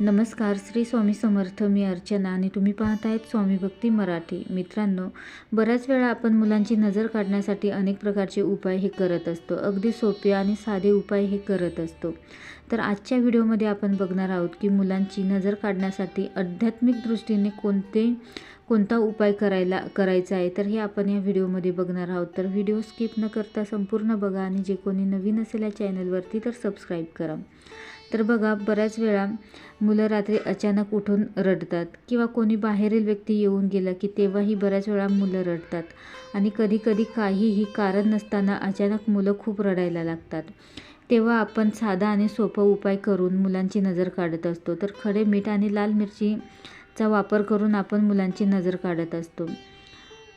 नमस्कार श्री स्वामी समर्थ मी अर्चना आणि तुम्ही पाहत आहेत स्वामी भक्ती मराठी. मित्रांनो बऱ्याच वेळा आपण मुलांची नजर काढण्यासाठी अनेक प्रकारचे उपाय हे करत असतो. अगदी सोपे आणि साधे उपाय हे करत असतो. तर आजच्या व्हिडिओमध्ये आपण बघणार आहोत की मुलांची नजर काढण्यासाठी आध्यात्मिक दृष्टीने कोणते कोणता उपाय करायला करायचा आहे तर हे आपण या व्हिडिओमध्ये बघणार आहोत. तर व्हिडिओ स्किप न करता संपूर्ण बघा आणि जे कोणी नवीन असेल या चॅनलवरती तर सबस्क्राईब करा. तर बघा बऱ्याच वेळा मुलं रात्री अचानक उठून रडतात किंवा कोणी बाहेरील व्यक्ती येऊन गेलं की तेव्हाही बऱ्याच वेळा मुलं रडतात. आणि कधीकधी काहीही कारण नसताना अचानक मुलं खूप रडायला लागतात. तेव्हा आपण साधा आणि सोपा उपाय करून मुलांची नजर काढत असतो. तर खडे मीठ आणि लाल मिरचीचा वापर करून आपण मुलांची नजर काढत असतो.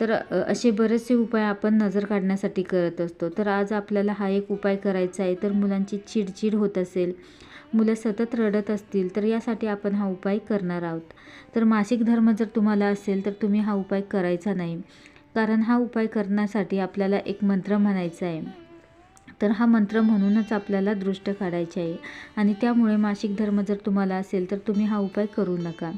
तर असे बरेचसे उपाय आपण नजर काढण्यासाठी करत असतो. तर आज आपल्याला हा एक उपाय करायचा आहे. तर मुलांची चिडचिड होत असेल मुलं सतत रडत असतील तर यासाठी आपण हा उपाय करणार आहोत. तर मासिक धर्म जर तुम्हाला असेल तर तुम्ही हा उपाय करायचा नाही. कारण हा उपाय करण्यासाठी आपल्याला एक मंत्र म्हणायचा आहे. तर हा मंत्र म्हणूनच आपल्याला दृष्ट काढायचे आहे. आणि त्यामुळे मासिक धर्म जर तुम्हाला असेल तर तुम्ही हा उपाय करू नका.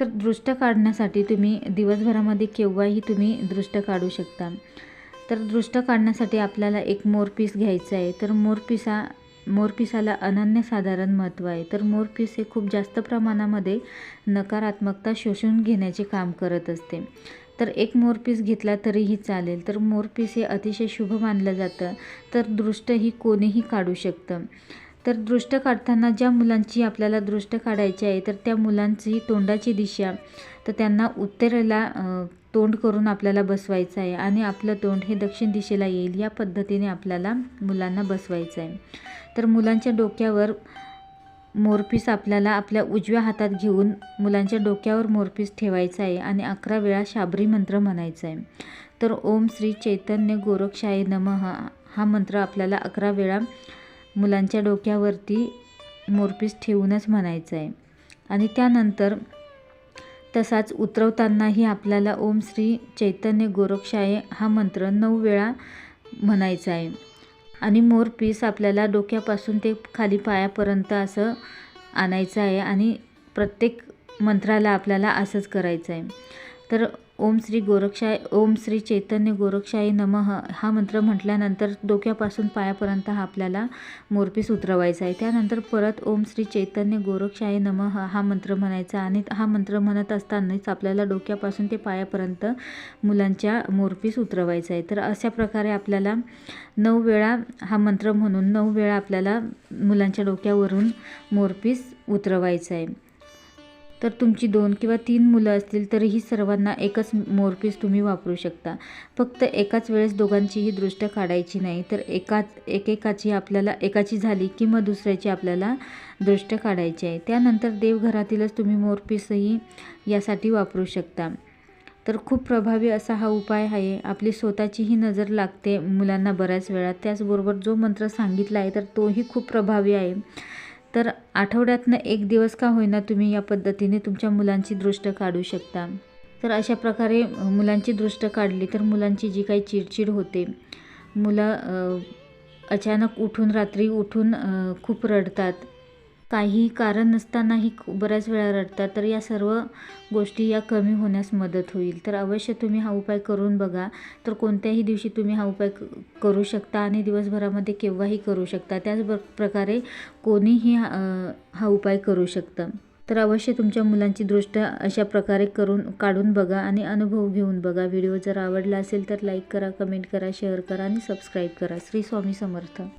तर दृष्ट काढण्यासाठी तुम्ही दिवसभरामध्ये केव्हाही तुम्ही दृष्ट काढू शकता. तर दृष्ट काढण्यासाठी आपल्याला एक मोरपीस घ्यायचा आहे. तर मोरपिसा मोरपिसाला अनन्यसाधारण महत्त्व आहे. तर मोरपीस हे खूप जास्त प्रमाणामध्ये नकारात्मकता शोषून घेण्याचे काम करत असते. तर एक मोरपीस घेतला तरीही चालेल. तर मोरपीस हे अतिशय शुभ मानलं जातं. तर दृष्ट ही कोणीही काढू शकतं. तर दृष्ट काढताना ज्या मुलांची आपल्याला दृष्ट काढायची आहे तर त्या मुलांची तोंडाची दिशा तर त्यांना उत्तरेला तोंड करून आपल्याला बसवायचं आहे आणि आपलं तोंड हे दक्षिण दिशेला येईल या पद्धतीने आपल्याला मुलांना बसवायचं आहे. तर मुलांच्या डोक्यावर मोरपीस आपल्याला आपल्या उजव्या हातात घेऊन मुलांच्या डोक्यावर मोरपीस ठेवायचा आहे आणि अकरा वेळा शाबरी मंत्र म्हणायचा आहे. तर ओम श्री चैतन्य गोरक्षाय नमः हा मंत्र आपल्याला अकरा वेळा मुलांच्या डोक्यावरती मोरपीस ठेवूनच म्हणायचं आहे आणि त्यानंतर तसाच उतरवतानाही आपल्याला ओम श्री चैतन्य गोरक्षाय हा मंत्र नऊ वेळा म्हणायचा आहे आणि मोरपीस आपल्याला डोक्यापासून ते खाली पायापर्यंत असं आणायचं आहे आणि प्रत्येक मंत्राला आपल्याला असंच करायचं आहे तर ओम श्री गोरक्षाय ओम श्री चैतन्य गोरक्षाय नमः हा मंत्र म्हटल्यानंतर डोक्यापासून पायापर्यंत हा आपल्याला मोरपीस उतरवायचा आहे. त्यानंतर परत ओम श्री चैतन्य गोरक्षाय नमः हा मंत्र म्हणायचा आणि हा मंत्र म्हणत असतानाच आपल्याला डोक्यापासून ते पायापर्यंत मुलांच्या मोरपीस उतरवायचा आहे. तर अशा प्रकारे आपल्याला नऊ वेळा हा मंत्र म्हणून नऊ वेळा आपल्याला मुलांच्या डोक्यावरून मोरपीस उतरवायचा आहे. तर तुमची दोन किंवा तीन मुलं असतील तरीही सर्वांना एकच मोरपीस तुम्ही वापरू शकता. फक्त एकाच वेळेस दोघांचीही दृष्ट काढायची नाही तर एकाच एकेकाची आपल्याला एकाची झाली की मग दुसऱ्याची आपल्याला दृष्ट काढायची आहे. त्यानंतर देवघरातीलच तुम्ही मोरपीसही यासाठी वापरू शकता. तर खूप प्रभावी असा हा उपाय आहे. आपली स्वतःचीही नजर लागते मुलांना बऱ्याच वेळा. त्याचबरोबर जो मंत्र सांगितला आहे तर तोही खूप प्रभावी आहे. तर आठवड्यातनं एक दिवस का होईना तुम्ही या पद्धतीने तुमच्या मुलांची दृष्ट काढू शकता. तर अशा प्रकारे मुलांची दृष्ट काढली तर मुलांची जी काही चिडचिड होते मुलं अचानक उठून रात्री उठून खूप रडतात. काही कारण नसतानाही बऱ्याच वेळा रडतात तर या सर्व गोष्टी या कमी होण्यास मदत होईल. तर अवश्य तुम्ही हा उपाय करून बघा. तर कोणत्याही दिवशी तुम्ही हा उपाय करू शकता आणि दिवसभरामध्ये केव्हाही करू शकता. त्याच प्रकारे कोणीही हा उपाय करू शकतं. तर अवश्य तुमच्या मुलांची दृष्ट अशा प्रकारे करून काढून बघा आणि अनुभव घेऊन बघा. व्हिडिओ जर आवडला असेल तर लाईक करा कमेंट करा शेअर करा आणि सबस्क्राईब करा. श्री स्वामी समर्थ.